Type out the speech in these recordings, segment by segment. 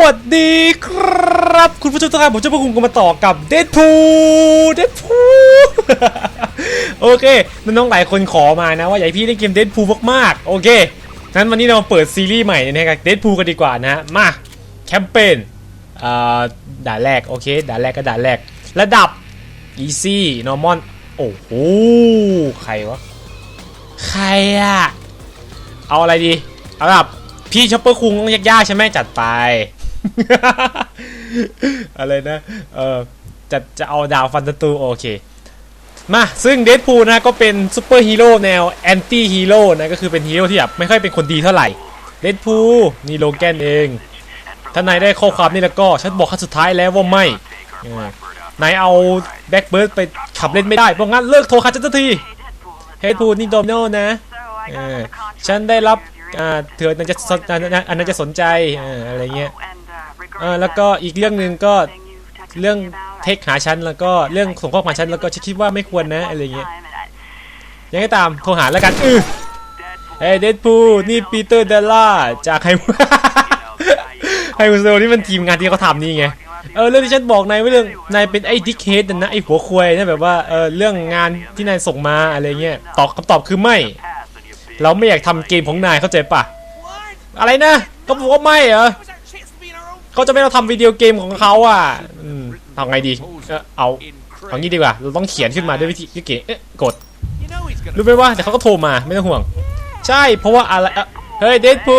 วัสดีครับ คุณผู้ชมทุกท่านผมจะพาคุณกันมาต่อกับเด p พูเด p พูโอเค น้องๆหลายคนขอมานะ ว่าอยากให้พี่เล่นเกมเด p พูมากๆ โอเคงั้นวันนี้เราเปิดซีรีส์ใหม่นะครับเด p พูกันดีกว่านะมาแคมเปญอ่าด่านแรก โอเค ด่านแรกก็ด่านแรก ระดับ easy normal โอ้โหใครวะ ใครอะเอาอะไรดี เอาแบบ พี่ช็อปเปอร์คุงต้องยากๆใช่ไหมจัดไป อะไรนะ เออจะจะเอาดาวฟันตะตูโอเค มาซึ่งเด p พูลนะก็เป็นซูเปอร์ฮีโร่แนวแอนตี้ฮีโร่นะก็คือเป็นฮีโร่ที่แบบไม่ค่อยเป็นคนดีเท่าไหร่เด p พูลนี่โลแกนเอง ถ้านายได้ข้อความนี่แล้วก็ฉันบอกครั้งสุดท้ายแล้วว่าไม่นายเอาแบ็กเบิร์ดไปขับเล่นไม่ได้เพราะงั้นเลิกโทรคัดฉันสักทีเฮดพูลนี่โดมิโนนะฉันได้รับ เธอน่าจะสนอันนั้นอันนั้นจะสนใจเอออะไรเงี้ยเออแล้วก็อีกเรื่องหนึ่งก็เรื่องเทคหาฉันแล้วก็เรื่องส่งข้อความฉันแล้วก็ฉันคิดว่าไม่ควรนะอะไรเงี้ยยังไงก็ตามโทรหาแล้วกันอือเฮ้ยเดดพูนี่ปีเตอร์เดลล่าจากไฮไฮมูโซนี่มันทีมงานที่เขาทำนี่ไงเออเรื่องที่ฉันบอกนายว่าเรื่องนายเป็นไอ้ดิคเฮดนะไอ้หัวควยนะแบบว่าเออเรื่องงานที่นายส่งมาอะไรเงี้ยตอบคำตอบคือไม่ เราไม่อยากทำเกมของนายเข้าใจปะอะไรนะก็บอกว่าไม่เหรอเขาจะไม่เราทำวิดีโอเกมของเขาอะอืมทำไงดีเออเอาเอางี้ดีกว่า เราต้องเขียนขึ้นมาด้วยวิธีวิธีเอ๊ะกด รู้ไหมว่าเดี๋ยวเขาก็โทรมาไม่ต้องห่วง ใช่เพราะว่าอะไรเอ่อเฮ้ยเดดพู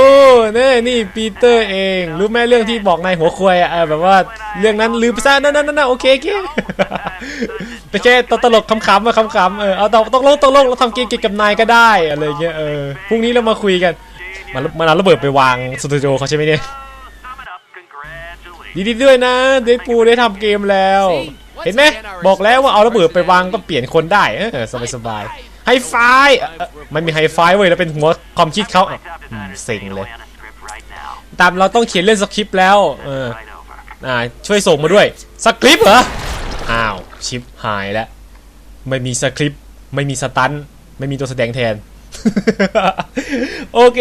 นี่นี่ปีเตอร์เอง รู้ไหมเรื่องที่บอกนายหัวควายอะเออแบบว่าเรื่องนั้นลืมไปซะนั่นนั่นนั่นโอเคโอเค ไปแค่ตตลกขำๆมาขำๆเออเอาต้องต้องลงต้องลงเราทำเกมเกี่ยวกับนายก็ได้อะไรเงี้ยเออพรุ่งนี้เรามาคุยกันมันมันเอาระเบิดไปวางสตูดิโอเขาใช่ไหมเนี่ยดีดีด้วยนะเดดพูได้ทำเกมแล้ว เห็นไหมบอกแล้วว่าเอาระเบิดไปวางก็เปลี่ยนคนได้เออสบายสบายๆไฮไฟเอ่อมันมีไฮไฟเว้ยแล้วเป็นหัวความคิดเขาอะอืมเซ็งเลย ตามเราต้องเขียนเล่นสคริปต์แล้วเอออ่าช่วยส่งมาด้วยสคริปต์เหรออ้าว ชิปหายแล้ว ไม่มีสคริปต์ไม่มีสตันท์ไม่มีตัวแสดงแทน โอเค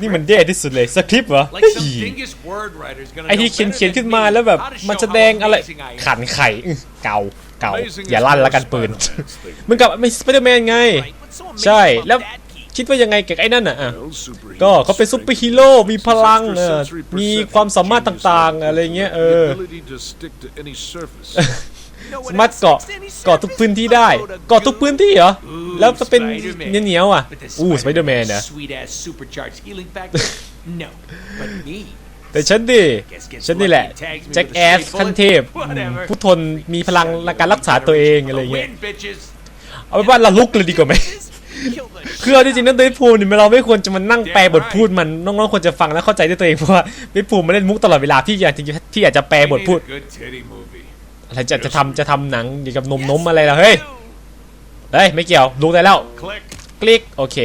นี่มันแย่ที่สุดเลยสคริปต์เหรอ Like เฮ้ย some dingus word writer's gonna ไอที่ know เขียน better เขียน than ขึ้นมา me แล้วแบบ how to มัน show แสดง how อะไร amazing I am. ขันไข่อื้อเก่าเก่า Amazing อย่า as ลั่น far ละกัน as ปืน Spider-Man's thing. มึงกับไม่สไปเดอร์แมนไง Right, what's so amazing ใช่ about แล้ว that kid? คิดว่ายังไงกับไอ้นั่นอะอะ Well, ก็เขาเป็นซุปเปอร์ฮีโร่มีพลังเออมีความสามารถต่างๆอะไรเงี้ยเออ ability to stick to any surface. You know ส what ามารถ else เกาะ sticks to any เกาะทุกพื้นที่ได้ surface? เกาะทุกพื้นที่เหรอ Ooh, แล้วจะเป็น Spider-Man. เหนียวๆอะ But the อู้สไปเดอร์แมน Spider-Man นะ sweet ass supercharged healing factor? no, but me. แต่ฉันดิ Guess gets ฉันนี่แหละ lucky and tags me แจ็ค with a แอส straight ขั้น bullet. เทพ Whatever. ผู้ทนมีพลังในการรักษาตัวเองอะไรเงี้ย Win, bitches. เอาเป็นว่าเราลุกเลยดีกว่าไหม Kill the คือเอาจริงๆนั่นเดดพูลเนี่ยเราไม่ควรจะมานั่งแปลบทพูดมันน้องๆควรจะฟังและเข้าใจด้วยตัวเองเพราะว่าเดดพูลมาเล่นมุกตลอดเวลาพี่อยากจะพี่อยากจะแปลบทพูด We need a good titty movie. อะไรจะจะทำจะทำหนังเกี่ยวกับนมนมอะไรล่ะเฮ้ยเฮ้ยไม่เกี่ยวรู้ได้แล้ว Click. คลิกโอเค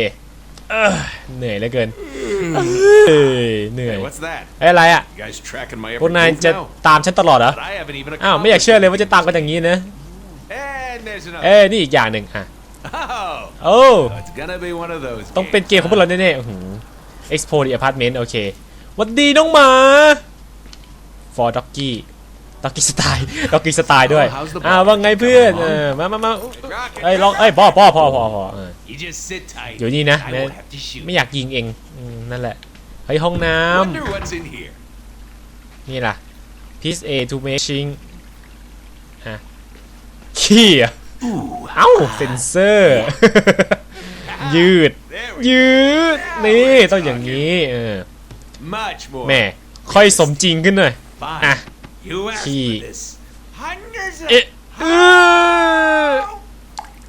เอ้อเหนื่อยเหลือเกินเอ้ยเหนื่อย Hey, what's that? เอ้ยอะไรอะ You guys tracking my พวก every นาย move จะ now? ตามฉันตลอดเหรอ But I haven't even อ้าวไม่อยากเชื่อเลยว่าจะตามกันอย่างนี้นะ And there's another. เอ้ยนี่อีกอย่างหนึ่งอะ Oh, โอ้ it's gonna be one of those. ต้องเป็นเกมของพวกเราแน่ๆอื้อหือ Expo the Apartment โอเคหวัดดีน้องหมา For Doggy Doggy Style Doggy Style ด้วย Oh, how's the อ่า ball? ว่าไงเพื่อน Come on. เออ มามามา Rocket. เอ้ยลองเอ้ยพ่อพ่อพ่อพ่อพ่อเออ You just sit tight. อยู่นี่นะ I ไม่ won't have to shoot. ไม่อยากยิงเองอืมนั่นแหละ เฮ้ยห้องน้ Wonder what's in here. ำนี่ล่ะ Piece A to machine อะขี้อะ เอ้าเซนเซอร์ ยืด There we ยืด นี่ต้องอย่างนี้เออ Much more. แม่ค่อยสมจริงขึ้นหน่อย Fine. อะ You asked Key. for this. Hundreds of. เอ๊ะเอ้อ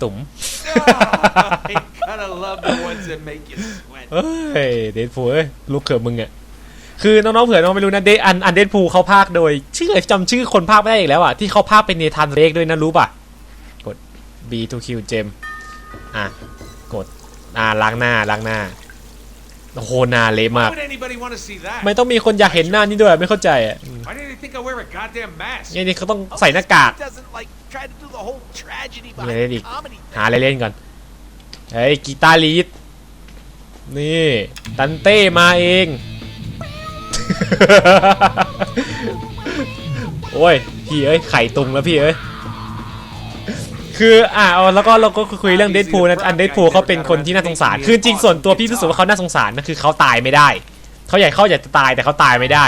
ตุ๋ม Oh, you gotta love the ones that make you sweat. เฮ้ยเดดพูเอ้ยลูกเขิบมึงอะคือน้องๆเผื่อน้องไม่รู้นะเดอันอันเดดพูเขาพากย์โดยชื่อจำชื่อคนพากย์ไม่ได้อีกแล้วอะที่เขาพากย์เป็นเนธานเรกด้วยนะรู้ป่ะกด B to Q เจมอะ กด อ่าล้างหน้าล้างหน้าโอ้โหหนาเละมาก Why would anybody want to see that? ไม่ต้องมีคนอยากเห็นหน้านี่ด้วยไม่เข้าใจอะอืม Why did they think I wear a goddamn mask? นี่นี่เขาต้องใส่หน้ากาก doesn't like try to do the whole tragedy มีอะไร behind อีก comedy. หาอะไรเล่นก่อนเฮ้ยกีตาร์ลีดนี่ตันเต้มาเอง โอ้ยพี่เอ้ยไข่ตุงแล้วพี่เอ้ย คืออ่าเอาแล้วก็เราก็คุยเรื่องเดดพูนะอันเดดพูเขาเป็นคนที่น่าสงสาร คือจริงส่วนตัวพี่รู้สึกว่าเขาน่าสงสารนะคือเขาตายไม่ได้ เขาอยากเขาอยากจะตายแต่เขาตายไม่ได้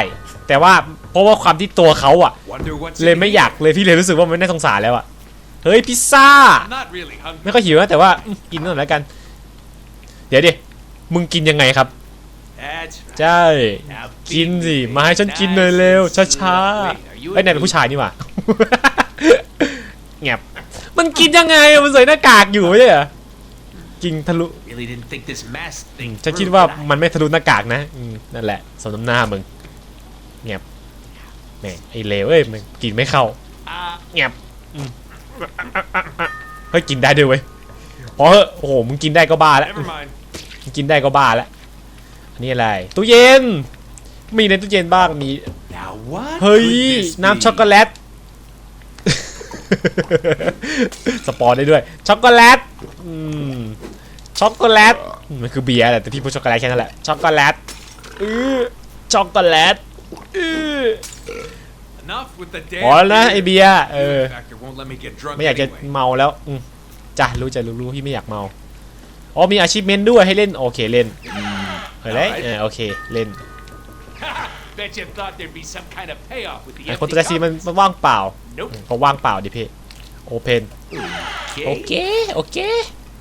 แต่ว่าเพราะว่าความที่ตัวเขาอะ Wonder what's เลย in ไม่ here. อยากเลยพี่เลยรู้สึกว่ามันน่าสงสารแล้วอะเฮ้ยพิซซ่า I'm not really hungry. ไม่ค่อยหิวนะแต่ว่าอืมกินหน่อยแล้วกัน เดี๋ยวดิมึงกินยังไงครับ That's right. ใช่ Now กิน beat สิ me. มาให้ฉันกินเลยเร็ว Nice and ช้า slow. ๆ Wait, are you เอ้ย a นายเป็น dude? ผู้ชายนี่หว่าแงบ มันกินยังไงอะมันใส่หน้ากากอยู่ไม่ใช่เหรอกินทะลุ Really didn't think this mask อื thing มฉัน through, คิดว่า did I? มันไม่ทะลุหน้ากากนะอืมนั่นแหละสมน้ำหน้ามึงแงบแหมไอ้เลวเอ้ยมันกินไม่เข้า Uh, แงบอืมเฮ้ยกินได้ด้วยเว้ยอ๋อเฮ้ยโอ้โหมึงกินได้ก็บ้าแล้ว never mind. มึงกินได้ก็บ้าแล้วอันนี้อะไรตู้เย็น มีในตู้เย็นบ้างมี Now what? เฮ้ย could this น้ำช็อกโก be? แลต สปอนได้ด้วย ช็อกโกแลตอืมช็อกโกแลตอืมมันคือเบียร์แหละแต่พี่พูดช็อกโกแลตแค่นั้นแหละ ช็อกโกแลตอือช็อกโกแลตอือ Enough with the พอ damn แล้วนะไอ beer. เบียร์เออ Factor won't let me get drunk ไม่อยากจะ anyway. เมาแล้วอืมจ้ะรู้จะรู้รู้พี่ไม่อยากเมา อ๋อมีอาชีพเมนด้วยให้เล่น โอเคเล่นเฮ้ยเออโอเคเล่น Bet you thought there'd be some kind of payoff with the ไอ empty คนตัวแรกซีมันมันว่างเปล่า Nope. เขาว่างเปล่าดิพี่โอเพน โอ Okay. เค โอเค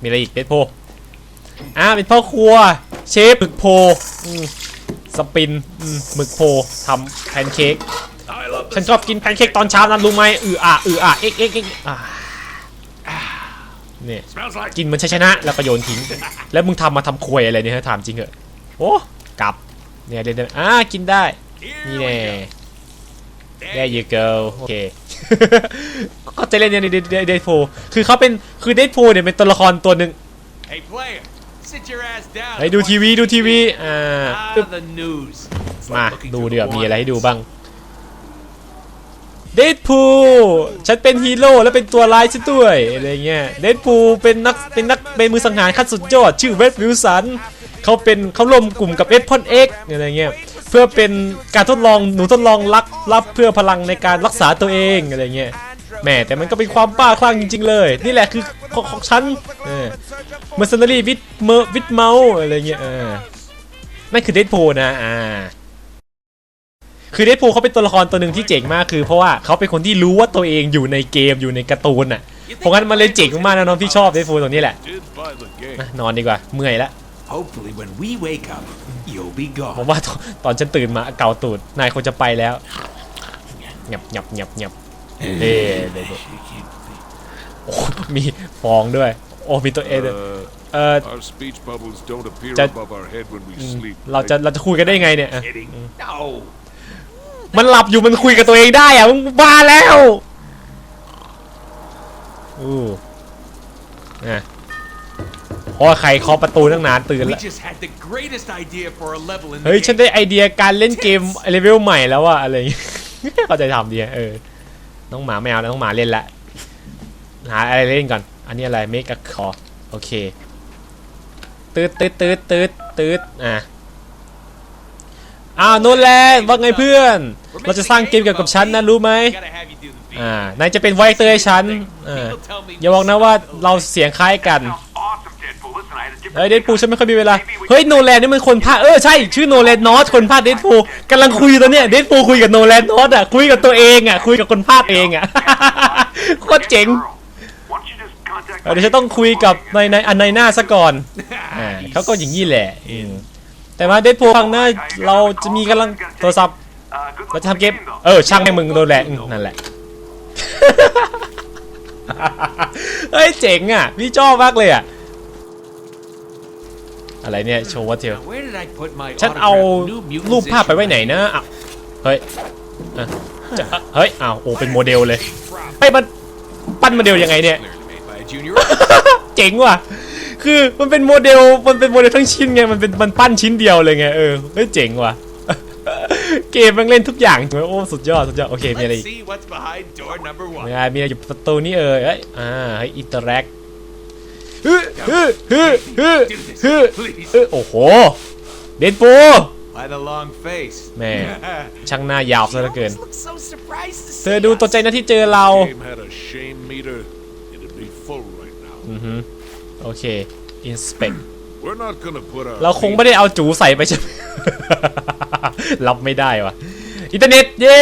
มีอะไรอีกเป็นโพอ่าเป็นพ่อครัว เชฟหมึกโพอืมสปินอืมหมึกโพทำแพนเค้ก I love ฉันชอบกินแพนเค้กตอนเช้านั้นรู้ไหมอืออะอืออะเอ็กเอ็กเอ็กอ่าเนี่ย Smells like กินเหมันชัยชนะแล้วก็โยนทิ้ง แล้วมึงทำมาทำควยอะไรเนี่ยฮะถามจริงเหอะโอ้กลับ เนี่ยเล่นๆอ่ากินได้ Here นี่ we แน่ go. there you go โอเคก็จะเล่นเนี่ยเดดโฟคือเขาเป็นคือเดดโฟเนี่ยเป็นตัวละครตัวหนึ่ง Hey player, sit your ass down. เฮ้ยดูทีวีดูทีวีอ่า Ah, อึ๊บ the news. It's มา like looking ดู through เดี๋ยว the มีอะไรให้ดู wires. บ้างเดดพูฉันเป็นฮีโร่และเป็นตัวร้ายซะด้วยอะไรเงี้ยเดดพูเป็นนักเป็นนักเป็นมือสังหารขั้นสุดยอด ชื่อเวสวิลสัน เขาเป็นเขาร่วมกลุ่มกับเอ็ดพอนเอ็กอะไรเงี้ยเพื่อเป็นการทดลองหนูทดลองรักรับเพื่อพลังในการรักษาตัวเองอะไรเงี้ยแหม่แต่มันก็เป็นความบ้าคลั่งจริง ๆ เลย นี่แหละคือของของฉันเออมอร์เซนารีวิดเมอร์วิดเมาอะไรเงี้ยเออนั่นคือเดดพูนะอ่าคือเดดพูลเขาเป็นตัวละครตัวหนึ่งที่เจ๋งมากคือเพราะว่าเขาเป็นคนที่รู้ว่าตัวเองอยู่ในเกมอยู่ในการ์ตูนอะเพราะงั้นมันเลยเจ๋งมากนะน้องพี่ชอบเดดพูลตรงนี้แหละนอนดีกว่าเมื่อยแล้ว Hopefully, when we wake up, you'll be ผม gone. ว่าตอนตอนฉันตื่นมาเกาตูดนายคงจะไปแล้วหยับหยับหยับหยับเด้เด้เด้โอ้มีฟองด้วย โอ้มีตัวเอด้วย Uh, เออ our speech bubbles don't appear That- above our head when we sleep. เราจะเราจะคุยกันได้ไงเนี่ยอะ Kidding? No. มันหลับอยู่มันคุยกับตัวเองได้อะมึงบ้าแล้วอู้อะ เพราะว่าใครเคาะประตูตั้งนานตื่น We แล้ว just had the greatest idea for a level in the เฮ้ย ฉัน game. ได้ไอเดียการเล่นเกมเลเวลใหม่แล้วอะอะไรอย่างเงี้ยเข้าใจทำดีอะเออ น้องหมาไม่เอานะน้องหมาเล่นละ หาอะไรเล่นก่อน อันนี้อะไรเมกะคอโอเค ตืดตืดตืดตืดตืดอะอ้าวโนแลนว่าไงเพื่อน We're เราจะสร้างเกมเกี่ยวกับฉันนะรู้ไหม Gotta have you do the beat. อ่านายจะเป็นไวเตอร์ให้ฉันอ่า People tell me อย่าบอกนะว่าเราเสียงคล้ายกัน Awesome, Deadpool. Listen, I had a different เฮ้ยเดดพูฉันไม่ค่อยมีเวลา เฮ้ยโนแลนนี่มันคนภาเออใช่ชื่อโนแลนนอตคนภาเดดพูกำลังคุยอยู่ตอนเนี้ยเดดพูคุยกับโนแลนนอตอะคุยกับตัวเองอะคุยกับคนภาเองอะโคตรเจ๋งเดี๋ยวฉันต้องคุยกับในในอันในหน้าซะก่อนอ่าเขาก็อย่างนี้แหละแต่ว่าเดดพูครั้งหน้าเราจะมีกำลังโทรศัพท์เราจะทำเกมเออช่างให้มึงโนแลนนั่นแหละเฮ้ยเจ๋งอะพี่ชอบมากเลยอะ อะไรเนี่ยโชว์ว่าเทล Now, where did I put my ฉันเอา autographed New Mutants รูปภาพไป issue? ไว้ไหนนะอ้าวเฮ้ยอะจะอะเฮ้ยอ้าวโอ้เป็นโมเดลเลย Prop เฮ้ยมันปั้นโมเดลยังไงเนี่ย clearly made by a junior. เจ๋งว่ะคือมันเป็นโมเดลมันเป็นโมเดลทั้งชิ้นไงมันเป็นมันปั้นชิ้นเดียวเลยไงเออเฮ้ยเจ๋งว่ะเกมมันเล่นทุกอย่างโอ้สุดยอดสุดยอดโอเคมีอะไร Let's อีก see what's behind door number มี one. อะไรมีอะไรอยู่ประตูนี่เออเอ้ยอ่าเฮ้ยอินเตอร์แอค ฮึฮึฮึฮึฮึฮึโอ้โห เดนปู Why the long face? แม่ช่างหน้ายาวซะเหลือเกิน Always look so surprised to เธอ see ดู us. ตกใจนะที่เจอเรา Game had a shame meter. It'd be full right now. โอเค inspect We're not gonna put our เราคงไม่ได้เอาจูใส่ไปใช่ไหมรับไม่ได้วะอินเทอร์เน็ต เย้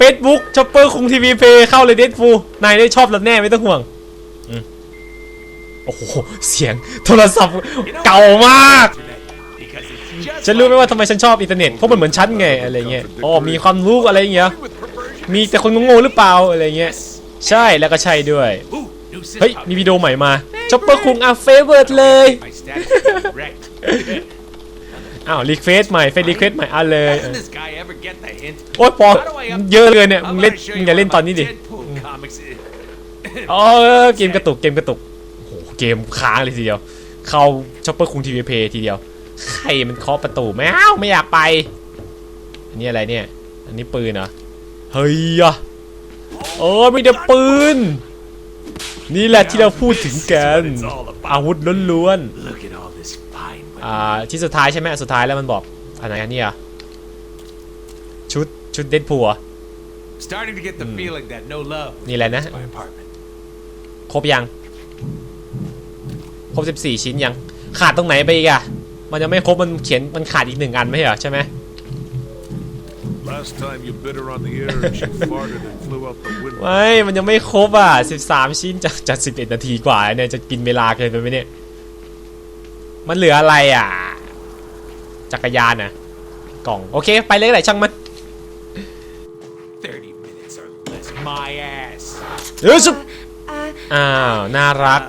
Facebook ช็อปเปอร์คุงทีวีเพย์เข้าเลยเดดฟูนายได้ชอบเราแน่ไม่ต้องห่วงอืม โอ้โห เสียงโทรศัพท์เก่ามาก Because it's just ฉันรู้ไหมว่าทำไมฉันชอบอินเทอร์เน็ต เพราะมันเหมือนฉันไงอะไรเงี้ยอ๋อมีความรู้อะไรอย่างเงี้ย with perversion. มีแต่คนโง่ๆหรือเปล่าอะไรเงี้ย ใช่แล้วก็ใช่ด้วย Ooh, new system. เฮ้ย มีวิดีโอใหม่มาช็อปเปอร์คุงอะเฟเวอร์เลย My status is wrecked. อ้าวรีเควสใหม่เฟซรีเควสใหม่อะเลย Doesn't this guy ever get the hint? โอ๊ยพอ How do I up- เยอะเลยเนี่ย มึ I'm งเล่น gonna show มึง you อย่าเล่น one ต of อนนี้ my ดิ Deadpool comics. อ๋อเกมกระตุก เกมกระตุกโอ้โห เกมค้างเลยทีเดียว เข้าช็อปเปอร์คุงทีวีเพย์ทีเดียว ใครมันเคาะประตูไม่เอาไม่อยากไป อันนี้อะไรเนี่ย อันนี้ปืนเหรอ เฮ้ยอะเออมีแต่ปืน นี่แหละที่เราพูดถึงกัน อาวุธล้วน Look at all this fine ๆอ่าที่สุดท้ายใช่ไหมอันสุดท้ายแล้วมันบอกอันไหนอันนี้อะชุดชุดเดดพูล Starting to get the feeling that no love นี่แหละนะ my apartment. ครบยัง ครบ 14 ชิ้นยัง ขาดตรงไหนไปอีกอะมันยังไม่ครบมันเขียนมันขาดอีกหนึ่งอันไม่ใช่เหรอใช่ไหม Last time you bit her on the ear and she farted and flew out the window. ไม่มันยังไม่ครบอะ 13 ชิ้นจากจาก11 นาทีกว่าเนี่ยจะกินเวลาเกินไปไหมเนี่ย มันเหลืออะไรอะ จักรยานอะกล่อง โอเค ไปเลยก็ได้ช่างมัน 30 minutes or less. My ass. เอ้ยสุดอ้าว น่ารัก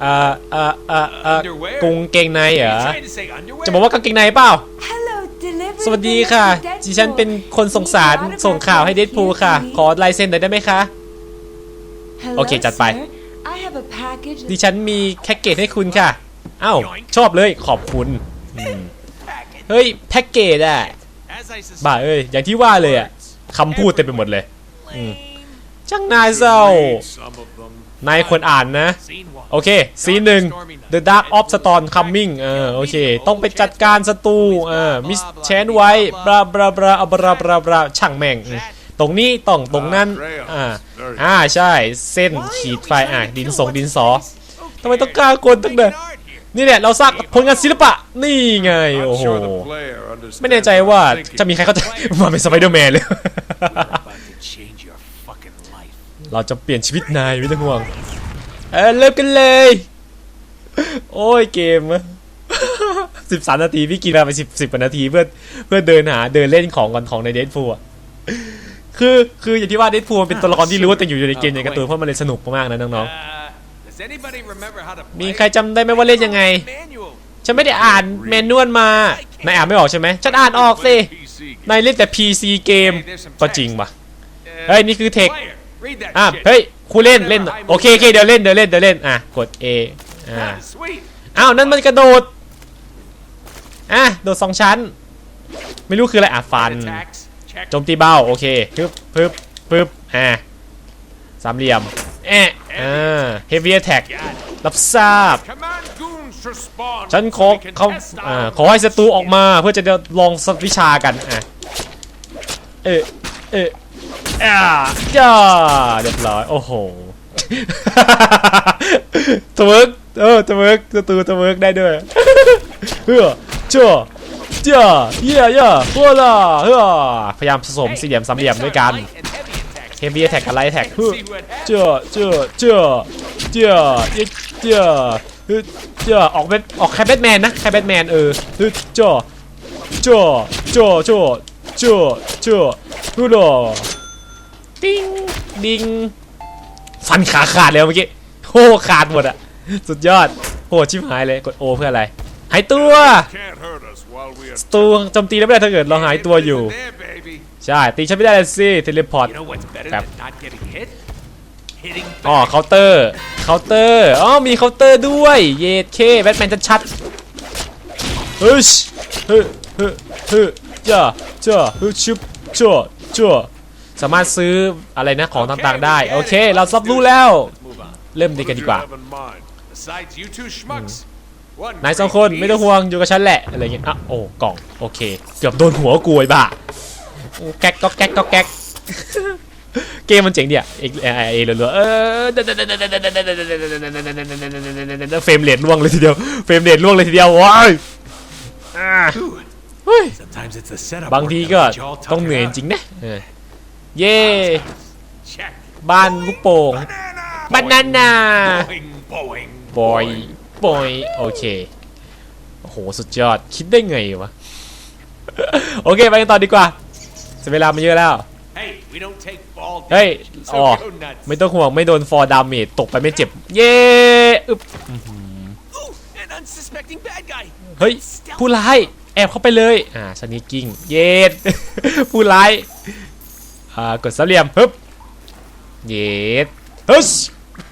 เอ่อเอ่อเอ่อเอ่อ Underwear? กุงเกงในเหร Are อ you trying to say underwear? จะบอกว่ากางเกงในเปล่า Hello, delivery สวัสดีค่ะ ดิฉันเป็นคนส่งสารส่งข่าวให้เดดพูค่ะ ขอลายเซ็นหน่อยได้ไหมคะ โอเคจัดไป I have a package ดิฉันมีแพ็กเกจให้คุณค่ะอ้าวชอบเลยขอบคุณอืมเฮ้ย แพ็กเกจอะ As I suspect. บ้าเอ้ย อย่างที่ว่าเลยอะคำพูดเต็มไปหมดเลยอืมช่างนายเศร้า นายควรอ่านนะ โอเคซีหนึ่ง The Dark of Storm Coming เออโอเค ต้องไปจัดการศัตรูเออมิสแชนไว้บราบราบราบราบราบราช่างแม่งตรงนี้ต้องตรงนั้น อ่า อ่าใช่ เส้นขีดไฟอะดินสงดินสอทำไมต้องกล้ากลตั้งแต่ Art here. นี่แหละเราสร้างผลงานศิลปะนี่ไง โอ้โห ไม่แน่ใจว่าจะมีใครเข้าใจมาเป็นสไปเดอร์แมนเลย เราจะเปลี่ยนชีวิตนายไม่ต้องห่วง เออเริ่มกันเลย โอ้ยเกมสิบสามนาทีพี่กินมาไปสิบสิบกว่านาทีเพื่อเพื่อเดินหาเดินเล่นของก่อนของในเด p พูอะคือคืออย่างที่ว่าเด p พูมันเป็นตัวละครที่รู้ว่าแต่อยู่ในเกมในการ์ตูนเพราะมันเลยสนุกมากๆนะน้อง Uh, does anybody remember how to ๆมี play? ใครจำได้ไหมว่าเล่นยังไง Manual. ฉันไม่ได้อ่านเมนนวลมานายอ่านไม่ออกใช่ไหมฉันอ่านออกสิ PC นายเล่นแต่ PC เกมก็จริงปะ Uh, เฮ้ยนี่คือเทค player, read that อะ shit. เฮ้ยครูเล่นเล่นโอเคโอเคเดี๋ยวเล่นเดี๋ยวเล่นเดี๋ยวเล่นอะกด A อ่า Ah, sweet. อ้าวนั่นมันกระโดดอะโดดสองชั้น ไม่รู้คืออะไรอะฟัน Attacks. Check. โจมตีเบ้าโอเคปึ๊บปึ๊บปึ๊บอะสามเหลี่ยมแอะอ่า heavy attack รับทราบ Command goons to spawn. ฉันขอ so we can เขา test อ่า our ขอให้ศัตรูออกมาเพื่อจะได้ลองสัวิชากันอะเออเออ อ่าจ้าเรียบร้อย โอ้โหทเวิร์กเออทเวิร์กศัตรูทเวิร์กได้ด้วยเฮ้อเจ้าเจ้าเย่เย่พวกล่ะเฮ้อพยายามผสมสี่เหลี่ยมสามเหลี่ยมด้วยกัน light and heavy attacks. heavy attack กับ light attack เฮ้อ See what happens. เจ้าเจ้าเจ้าเจ้าเย้เจ้าเฮ้ยเจ้าออกเป็นออกแคปแบทแมนนะแคปแบทแมนเออเฮ้ยเจ้าเจ้าเจ้าเจ้าเจ้าเจ้าเฮ้ยล่ะ ติ้งดิงฟันขาขาดเลยเมื่อกี้โอ้ขาดหมดอะสุดยอดโหชิบหายเลยกดโอเพื่ออะไร หายตัว Can't hurt us while we are ตัวโจมตีแล้วไม่ได้ถ้าเกิดเราหายตัวอยู่ Isn't there, baby? ใช่ตีฉันไม่ได้เลยสิเทเลพอร์ต You know what's better Crap. than not getting hit? Hitting อ๋อ back. เคาน์เตอร์เคาน์เตอร์อ๋อมีเคาน์เตอร์ด้วย เยดเคแบทแมนชัดๆเฮ้ยเฮ้ยเฮ้ยเฮ้ยจ้าจ้าเฮ้ยชุบจ้าจ้า สามารถซื้ออะไรนะของต่างๆได้ โอเค เรารับรู้แล้ว Move on. เริ่มดีกัน What ดี did กว่า you have in mind? Besides you two schmucks, One นายสอง great คน piece. ไม่ต้องห่วงอยู่กับฉันแหละอะไรเงี้ยอะโอ้กล่องโอเค เกือบโดนหัวกูไอ้บ้าโอ้แก๊กก็แก๊กก็แก๊กเกมมันเจ๋งดีอะเอกเอเอเรัวๆเออเฟรมเรทล่วงเลยทีเดียวเฟรมเรทล่วงเลยทีเดียวว้ายอ่าเฮ้ย Sometimes it's the setup. บางทีก็ต้องเหนื่อยจริงนะ เออเย่ Check. บ้านลูกโป่งบานาน่า Boing, boing. บอยบอยโอเคโอ้โหสุดยอดคิดได้ไงวะ โอเค ไปกันต่อดีกว่าเสียเวลามาเยอะแล้ว Hey, we don't take fall เฮ้ย damage, อ๋อ so go nuts. ไม่ต้องห่วงไม่โดนฟอร์ดาเมจตกไปไม่เจ็บ เย้อึบ Ooh, an unsuspecting bad guy. เฮ้ย ผู้ร้าย แอบเข้าไปเลย อ่าสนิกิ้ง เย็ดผู้ร้าย อ่ากดสามเหลี่ยมฮึบเย็ดเฮ้ย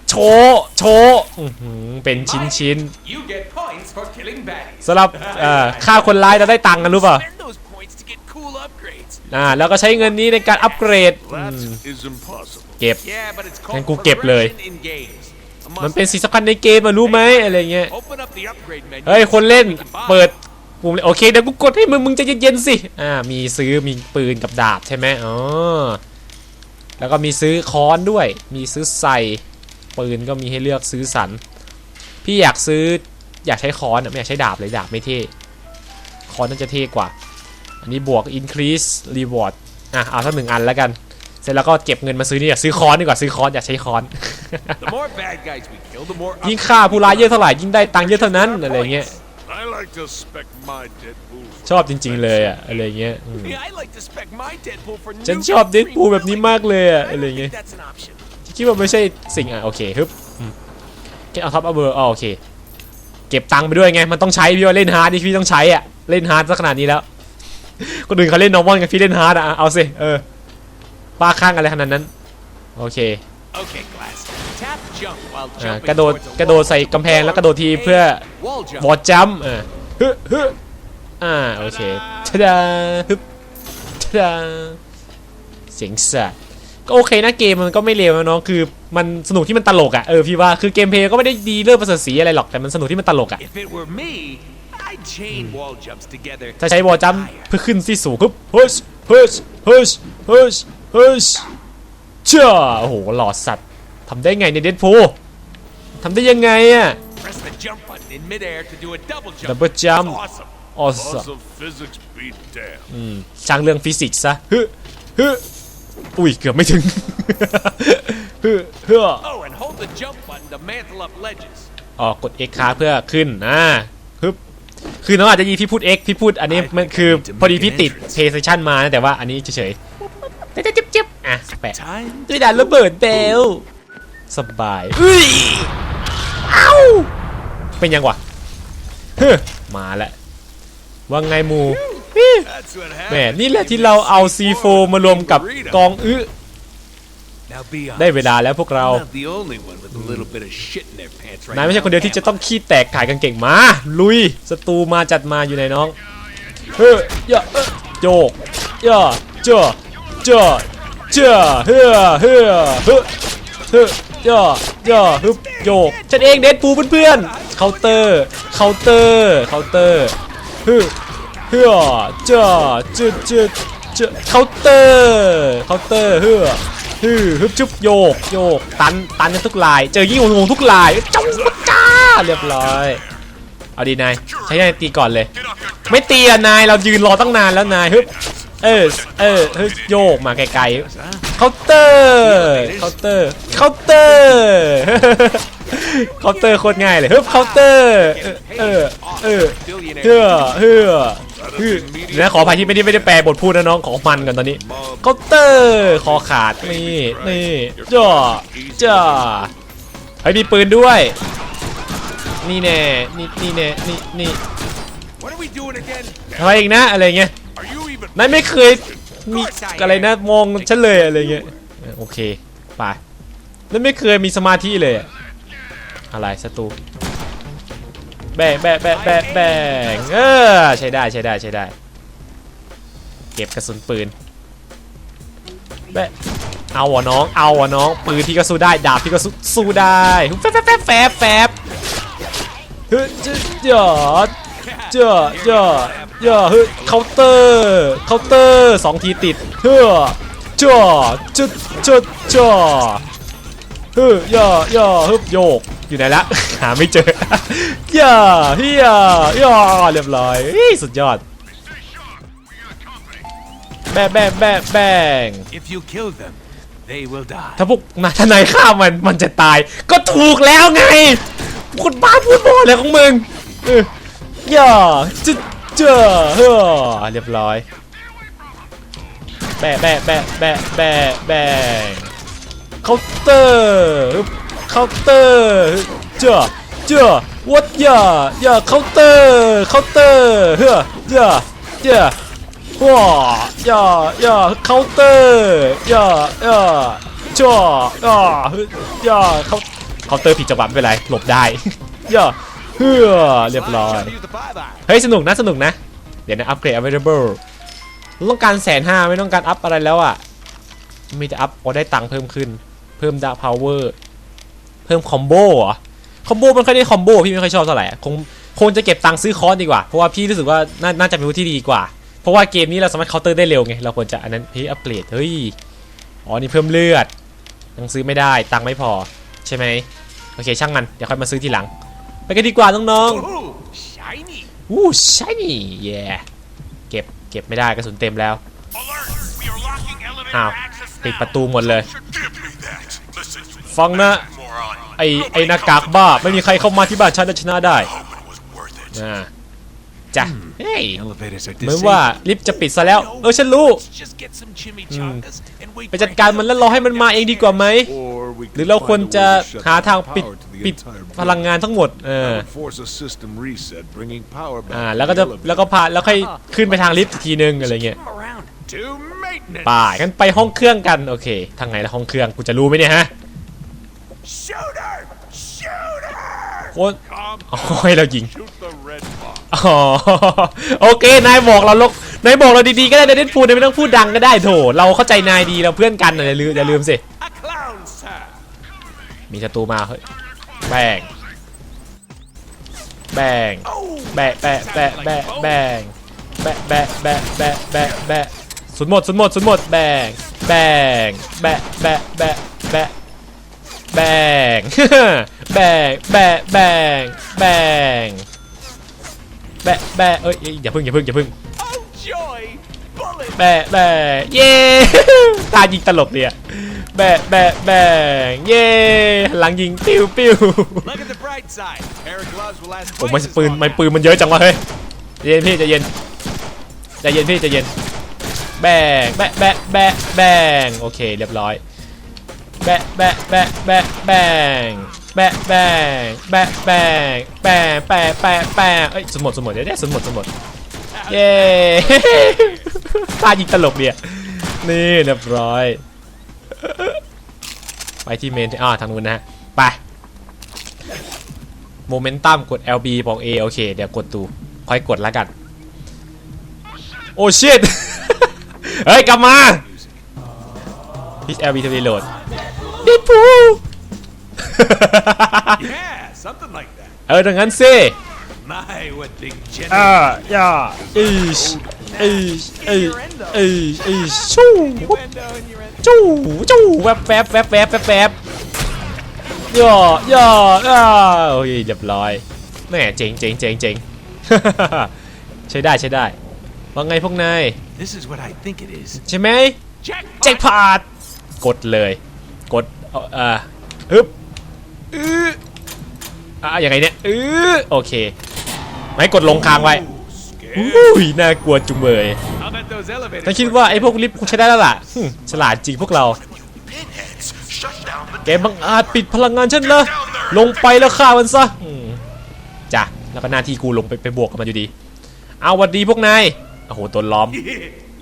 โชว์โชว์อื้อหือเป็นชิ้นชิ้น You get points for killing baddies. ๆสำหรับเอ่อฆ่าคนร้ายจะได้ตังค์กันรู้เปล่า Spend those points to get cool upgrades. อ่าแล้วก็ใช้เงินนี้ในการอัปเกรด That is impossible. เก็บ Yeah, but it's งั้น called กูเก็บเลย progression in games. A มัน must เป็นสิ่งสำคัญในเกมอะรู้ไหมอะไรเงี้ย Open up the upgrade menu. เฮ้ย คนเล่น We can buy. เปิด ปุ่มเลยโอเคเดี๋ยวกูกดให้มึงมึงใจะเย็นๆสิอ่ามีซื้อมีปืนกับดาบใช่ไหมอ๋อแล้วก็มีซื้อค้อนด้วย มีซื้อใส่ปืนก็มีให้เลือกซื้อสรรพี่อยากซื้ออยากใช้ค้อนอะไม่อยากใช้ดาบเลยดาบไม่เท่ค้อนน่าจะเท่กว่า อันนี้บวก increase reward อะเอาสักหนึ่งอันแล้วกัน เสร็จแล้วก็เก็บเงินมาซื้อนี่อยากซื้อค้อนดีกว่าซื้อค้อนอยากใช้ค้อน The more bad guys we kill, the more ยิ่งฆ่าผู้ร้ายเยอะเท่าไหร่ยิ่งได้ตังค์เยอะเท่านั้นอะไรเงี้ย ชอบจริง ๆ เลยอะอะไรเงี้ยอืม Yeah, I like to spec my Deadpool for ฉัน new ชอบเด free ดพูลแบบนี้ willing. มากเลยอะ I อะไร don't เงี้ย think that's an option. คิดว่าไม่ใช่สิ่งอะโอเคฮึบอืมเก็บเอาท็อปเอาเบอร์อ๋อโอเค เก็บตังค์ไปด้วยไงมันต้องใช้พี่ว่าเล่นฮาร์ดนี่พี่ต้องใช้อะเล่นฮาร์ดซะขนาดนี้แล้วคนอื่นเขาเล่นนอร์มอนกันพี่เล่นฮาร์ดอะเอาสิเออป้าข้างอะไรขนาดนั้นโอเค กระโดด towards a กระโดด wall. ใส่กำแพงแล้วกระโดดทีเพื่อ Wall jump. วอลจัมป์อ่าฮึฮึอ่าโอเคทะดาฮึบทะดาเสียงสัตว์ก็โอเคนะเกมมันก็ไม่เลวนะน้องคือมันสนุกที่มันตลกอะเออพี่ว่าคือเกมเพลย์ก็ไม่ได้ดีเลิศประเสริฐสีอะไรหรอกแต่มันสนุกที่มันตลกอะ If it were me, I'd chain wall jumps together. ถ้าใช้วอลจัมป์เพื่อขึ้นที่สูงฮึบฮึชฮึชฮึชฮึชฮึชเจ้าโอ้โหหล่อสัตว์ทำได้ไงในเดดพูทำได้ยังไงอะ Press the jump button in midair to do a double jump. Double jump. It's awesome. ออส Laws of physics be damned. ช่างเรื่องฟิสิกส์ซะฮึฮึอุ้ยเกือบไม่ถึงฮึฮึ Oh, and hold the jump button to mantle up ledges. อ๋อกด X ค้างเพื่อขึ้นอ่าฮึบคือน้องอาจจะยีพี่พูด X พี่พูดอันนี้มันคือพอดีพี่ติด PlayStation มานะแต่ว่าอันนี้เฉยๆแต่จะจิ๊บจิ๊บอะแปะ Time ด้วยด่านระเบิดเบล สบายอุ้ยเอ้าเป็นยังวะเฮ้อมาแล้วว่าไงหมูนี่ That's what แหม happened. นี่แหละที่เราเอา C4 มารวมกับกองอื้อ Now be honest. ได้เวลาแล้วพวกเรา I'm not the only one with a little bit of shit in their pants right นายไม่ใช่คนเดียวที่จะต้องขี้แตกขายกางเก่งมา ลุยศัตรูมาจัดมาอยู่ในน้อง เฮ้ยย่าเอ้ยโยกย่าเจ้าเจ้าเจ้าเฮ้อเฮ้อเฮ้อเฮ้อ ย่าย่าฮึบโยกฉันเองเดดปูเพื่อนๆเคาน์เตอร์เคาน์เตอร์เคาน์เตอร์ฮ้อเฮ้อเจ้าเจ้าเจ้าเจ้าเคาน์เตอร์เคาน์เตอร์เฮ้อฮึฮึบจุบโยกโยกตันตันกันทุกลาย เจอยิ่งงงทุกลายจ้าจ้าเรียบร้อยเอาดีนายใช้นายตีก่อนเลย ไม่ตีอะนายเรายืนรอตั้งนานแล้วนายฮึบ เออ เออฮึบโยกมาไกลๆ เคาน์เตอร์ เคาน์เตอร์ เคาน์เตอร์ เคาน์เตอร์โคตรง่ายเลยฮึบเคาน์เตอร์ เออ เออ เฮ้อเฮ้อเฮ้อเดี๋ยวนะขออภัยที่ไม่ได้ไม่ได้แปลบทพูดนะน้องของมันกันตอนนี้ เคาน์เตอร์ คอขาด นี่ นี่จ้าจ้าเฮ้มีปืนด้วย นี่แน่ นี่นี่แน่ นี่นี่อะไรอีกนะ อะไรเงี้ย นายไม่เคยมีอะไรนะมองฉันเลยอะไรเงี้ยโอเคไปแล้วไม่เคยมีสมาธิเลย อะไรศัตรูแบะแบะแบะแบะแบ่งเออใช้ได้ใช้ได้ใช้ได้ เก็บกระสุนปืนแบะเอาวะน้อง เอาวะน้อง ปืนพี่ก็สู้ได้ ดาบพี่ก็สู้สู้ได้แฟบแฟบแฟบแฟบเฮ้ยเจ้าเจ้า เจ้าเจ้าเจ้าเฮ้ยเคาน์เตอร์เคาน์เตอร์สองทีติดเฮ้ยเจ้าเจ้าเจ้าเจ้าเฮ้ยย่าย่าฮึบโยกอยู่ไหนละหาไม่เจอย่าเฮียย่าเรียบร้อยเฮ้ยสุดยอดแบะแบะแบะแบง If you kill them, they will die. ถ้าพวกนายทนายฆ่ามันมันจะตาย ก็ถูกแล้วไงคุณบ้าพูดบออะไรของมึง ย่าจะเจอเฮ้อเรียบร้อย แบะแบะแบะแบะแบะแบะเคาน์เตอร์เคาน์เตอร์เจอเจอวัดย่าย่าเคาน์เตอร์เคาน์เตอร์เฮ้อย่าย่าว้าย่าย่าเคาน์เตอร์ย่าย่าจ้าย่าเฮ้ยย่าเขาเคาน์เตอร์ผิดจังหวะไม่เป็นไรหลบได้ย่า เฮ้อเรียบร้อย เฮ้ย สนุกนะสนุกนะ เดี๋ยวนะอัปเกรด available ต้องการแสนห้าไม่ต้องการอัพอะไรแล้วอะ มีแต่อัพพอได้ตังค์เพิ่มขึ้น เพิ่มดา power เพิ่มคอมโบเหรอ คอมโบมันค่อยได้คอมโบพี่ไม่ค่อยชอบเท่าไหร่ะคงคงจะเก็บตังค์ซื้อคอร์สดีกว่า เพราะว่าพี่รู้สึกว่าน่านาจะเป็นวิธีที่ดีกว่า เพราะว่าเกมนี้เราสามารถเคาน์เตอร์ได้เร็วไง เราควรจะอันนั้นพี่อัปเกรด เฮ้ย อ๋อนี่เพิ่มเลือด ยังซื้อไม่ได้ ตังค์ไม่พอ ใช่ไหมโอเคช่างมัน เดี๋ยวค่อยมาซื้อทีหลัง กันดีกว่าน้องๆ Ooh, shiny. วู้ใช่นี่แย่เก็บเก็บไม่ได้กระสุนเต็มแล้ว Alert! We are locking elevator อ้าว access ปิด now. ประตูหมดเลย Give me that. Listen, ฟังนะ moron. ไอไอหน้ากากบ้า ไม่มีใครเข้ามาที่บ้านฉันและชนะได้ Hope it was worth it. นะจ้ะ เฮ้ย Elevators are เหมือนว่าลิฟต์จะปิดซะแล้ว เออฉันรู้ Let's just get some chimichangas and wait ไปจัดการมันแล้วรอให้มันมาเองดีกว่าไหม Or we หรือ could เราควร find a จะ way to shut หา down ทางปิด power to the ปิด entire พลัง building. งานทั้งหมด เออ That would force a system reset, bringing power back อ่า to แล้วก็ the จะ elevator. แล้วก็พาแล้วค่อยขึ้นไปทางลิฟต์อีกทีนึงอะไรเงี้ย Come around to maintenance. ป่ากันไปห้องเครื่องกันโอเค ทางไหนละห้องเครื่องกูจะรู้ไหมเนี่ยฮะ Shooter! Shooter! โคนโอ้ยเรายิง อ๋อโอเคนายบอกเราลกนายบอกเราดีๆก็ได้นายเด่นพูดนายไม่ต้องพูดดังก็ได้โถเราเข้าใจนายดีเราเพื่อนกันนะอย่าลืมอย่าลืมสิมีศัตรูมาเฮ้ยแบงแบงแบะแบะแบะแบะแบงแบะแบะแบะแบะแบะแบะสุดหมดสุดหมดสุดหมดแบงแบงแบะแบะแบะแบะแบงแบงแบะแบงแบง แบะแบะเอ้ยอย่าพึ่งอย่าพึ่งอย่าพึ่ง Oh, joy! Bullet! แบะแบะเย้ตายิงตลกเลยอะแบะแบะแบะเย้หันหลังยิงปิ้วปิ้ว Look at the bright side. Pair of gloves will last โอ้ twice ไม่ as ปืน long ไม่ now. ปืนมันเยอะจังวะเฮ้ยใจเย็นพี่ใจเย็นใจเย็นพี่ใจเย็นแบงแบะแบะแบะแบงโอเคเรียบร้อยแบะแบะแบะแบะแบง แบะแบงแบะแบงแบะแปะแปะแปะเอ้ยสมหมดสมหมดเดี๋ยวเดี๋ยวสมหมดสมหมดเย้ตายิงตลกเนี่ยนี่เรียบร้อย ไปที่เมนอ่าทางนู้นนะฮะไปโมเมนตัมกด LB บอก A โอเค เดี๋ยวกดดูค่อยกดแล้วกัน โอ้ชิตเฮ้ย กลับมาพิช LB ทวีโเออดังนั้นสิ My, what big gen. อ่าย่าอีชอีชอีชอีชอีชชู่ Innuendo, innuendo. จู้จู้แวบแวบแวบแวบแวบแวบย่อย่อ่าโอ้ยเรียบร้อยแหม่เจ๋งเจ๋งเจ๋งเจ๋งใช้ได้ใช้ได้ว่าไงพวกนาย This is what I think it is. ใช่ไหม Jack. แจ็คพอตกดเลย กดเอาเอ่าฮึบ อืออะยังไงเนี่ยอือโอเค ไม่กดลงค้างไว้อุ้ยน่ากลัวจุงเบย How about those elevators? ฉันคิดว่าไอ้พวกลิฟต์คงใช้ได้แล้วล่ะหึฉลาดจริงพวกเรา Pinheads, shut down the แกบังอาจปิดพลังงานฉันเหรอลงไปแล้วฆ่ามันซะอืมจ้ะแล้วก็หน้าที่กูลงไปไปบวกกับมันอยู่ดี เอาหวัดดีพวกนาย โอ้โหตัวล้อม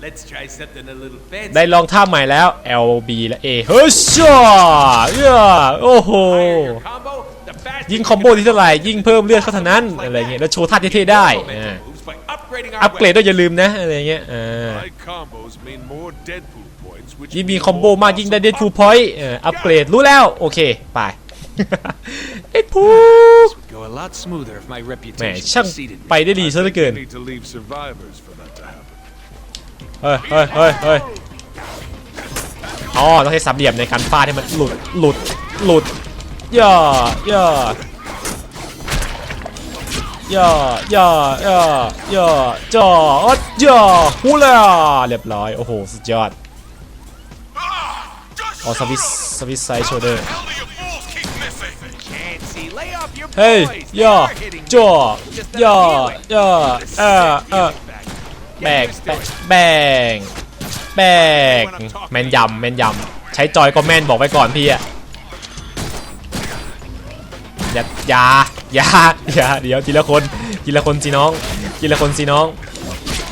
Let's try something a little fancy. ได้ลองท่าใหม่แล้ว L B และ A เฮ้ยช่อเอ้อโอ้โห ยิ่งคอมโบที่เท่าไหร่ยิ่งเพิ่มเลือดเท่านั้นอะไรเงี้ยแล้วโชว์ท่าเท่ๆได้อ่าอัปเกรดด้วยอย่าลืมนะอะไรเงี้ยอ่ายิ่งมีคอมโบมากยิ่งได้เดดพูพอยต์อัปเกรดรู้แล้วโอเคไปเอ็ดพูแหมช่างไปได้ดีซะเหลือเกิน เฮ้ยเฮ้ยเฮ้ยเฮ้ยอ๋อต้องใช้สามเหลี่ยมในการฟาดให้มันหลุดหลุดหลุดย่อย่อย่อย่อย่อย่อจ่อัดย่อฮูล่าเรียบร้อย โอ้โห สุดยอดอ๋อสวิสสวิสไซโชเดอร์เฮ้ยย่อจ่อย่อย่อเออเออ แบกแบกแบกแม่นยำแม่นยำใช้จอยก็แม่นบอกไว้ก่อนพี่อะอย่าอย่าอย่าอย่าเดี๋ยวทีละคนทีละคนสิน้องทีละคนสิน้อง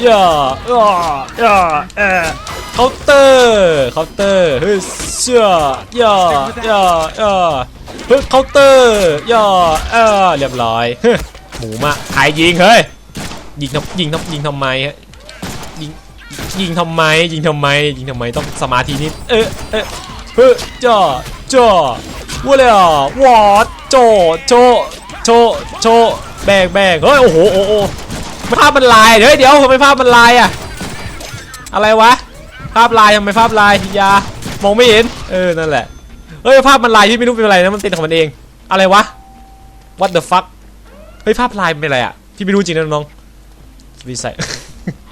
ย่าย่าย่าเออเคาน์เตอร์เคาน์เตอร์เฮ้ยเชื่อย่าย่าย่าเฮ้ยคาน์เตอร์ย่าเออเรียบร้อยหมูมาหายยิงเฮ้ยยิงทำยิงทำยิงทำไมฮะ ยิงทำไมยิงทำไมยิงทำไมต้องสมาธินิดเออเออเฮ้จ่อจ่อวัวเลยอะวอดโจโจโจโจแบกแบกเฮ้ยโอ้โหโอ้โหภาพมันลายเฮ้ยเดี๋ยวทำไมภาพมันลายอะอะไรวะภาพลายทำไมภาพลายยามองไม่เห็นเออนั่นแหละเฮ้ยภาพมันลายที่ไม่รู้เป็นอะไรนะมันเต็ดของมันเองอะไรวะ what the fuck เฮ้ยภาพลายเป็นอะไรอะพี่ไม่รู้จริงนะน้องวีไซ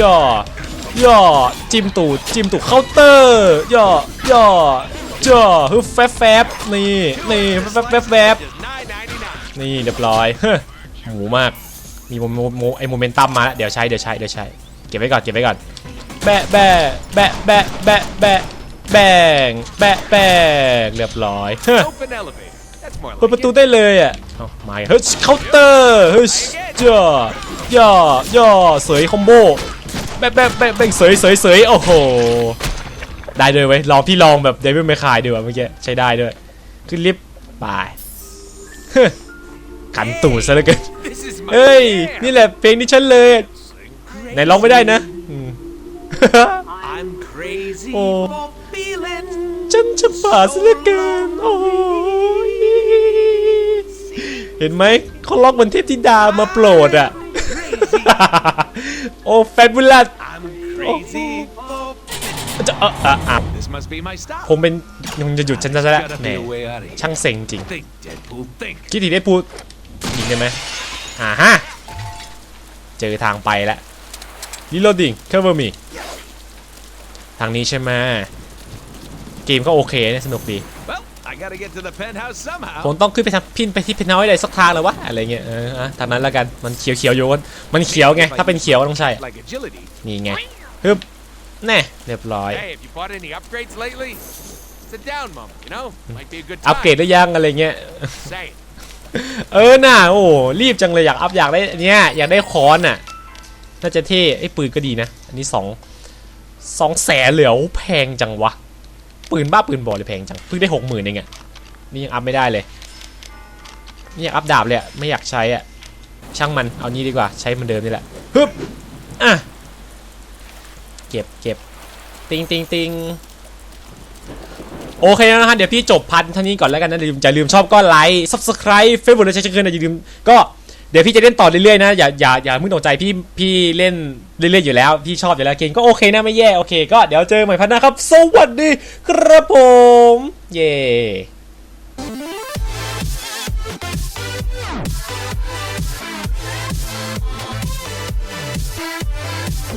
ย่อย่อจิ้มตูดจิ้มตูดเคาน์เตอร์ย่อย่อย่อฮึบแฟบแฟบนี่นี่แฟบแฟบแฟบนี่เรียบร้อยเฮ้ยหมูมากมีโมโมโมไอโมเมนตัมมาแล้วเดี๋ยวใช้เดี๋ยวใช้เดี๋ยวใช้เก็บไว้ก่อนเก็บไว้ก่อนแบะแบะแบะแบะแบะแบะแบงแบะแบงเรียบร้อยเฮ้ยเปิดประตูได้เลยอะเอามาเฮ้ยเคาน์เตอร์เฮ้ยย่อย่อย่อเสยคอมโบ แบะแบะแบะแบงเสยเสยเสยโอ้โห ได้เลยเว้ยลองพี่ลองแบบเดวิลไม่คายดีกว่าเมื่อกี้ใช้ได้ด้วย ขึ้นลิฟต์ไปเฮ้ยขันตูดซะเหลือเกิน This is my เฮ้ย jam. นี่แหละเพลงที่ฉันเลย ไหนร้องไม่ได้นะอืม I'm crazy Oh. for feeling ฉันจะป่าซะเหลือเกินโอ้ยเห็นไหมเขาล็อกบนเทพธิดามาโปรดอะ โอ้แฟนบุลลัด I'm crazy for จะเอออะอะ This must be my style. คงเป็นยังจะหยุดฉันซะแล้ว Gotta แหม be a way out of here. ช่างเซ็งจริง Think, Deadpool, think. คิดถึงได้พูดยิงได้ไหมอ่าฮะ เจอทางไปแล้ว reloading cover me ทางนี้ใช่ไหมเกมก็โอเคนะสนุกดี Well, I gotta get to the penthouse somehow. ผมต้องขึ้นไปทางพินไปที่เพนน้อยอะไรสักทางแล้ววะอะไรเงี้ยเอออะทางนั้นแล้วกันมันเขียวเขียวๆอยู่มันเขียวไงถ้าเป็นเขียวก็ต้องใช่ Like agility. นี่ไงฮึบแน่เรียบร้อย Hey, have you bought any upgrades lately? It's a down moment, you know? Might be a good time. อัปเกรดได้ยังอะไรเงี้ย Say, เออน่ะโอ้โหรีบจังเลยอยากอัพอยากได้เนี้ยอยากได้คอนน่ะน่าจะเท่ไอ้ปืนก็ดีนะ อันนี้สองสองแสนเหลือแพงจังวะ ปืนบ้าปืนบอเลยแพงจังเพิ่งได้หกหมื่นเองอะนี่ยังอัพไม่ได้เลยนี่อยากอัพดาบเลยอะไม่อยากใช้อะช่างมันเอานี้ดีกว่าใช้เหมือนเดิมนี่แหละฮึบอะเก็บเก็บติงติงติงโอเคแล้วนะฮะเดี๋ยวพี่จบพันท่านี้ก่อนแล้วกันนะอย่าลืมอย่าลืมชอบก็ไลค์ subscribe เฟซบุ๊กและใช้เกินอย่าลืมก็ ดี๋ยวพี่จะเล่นต่อเรื่อยๆนะอย่าอย่าอย่ามึงตกใจพี่พี่เล่นเรื่อยๆอยู่แล้ว พี่ชอบอยู่แล้วเกมก็โอเคนะไม่แย่โอเคก็เดี๋ยวเจอใหม่พันนะครับ สวัสดีครับผม เย่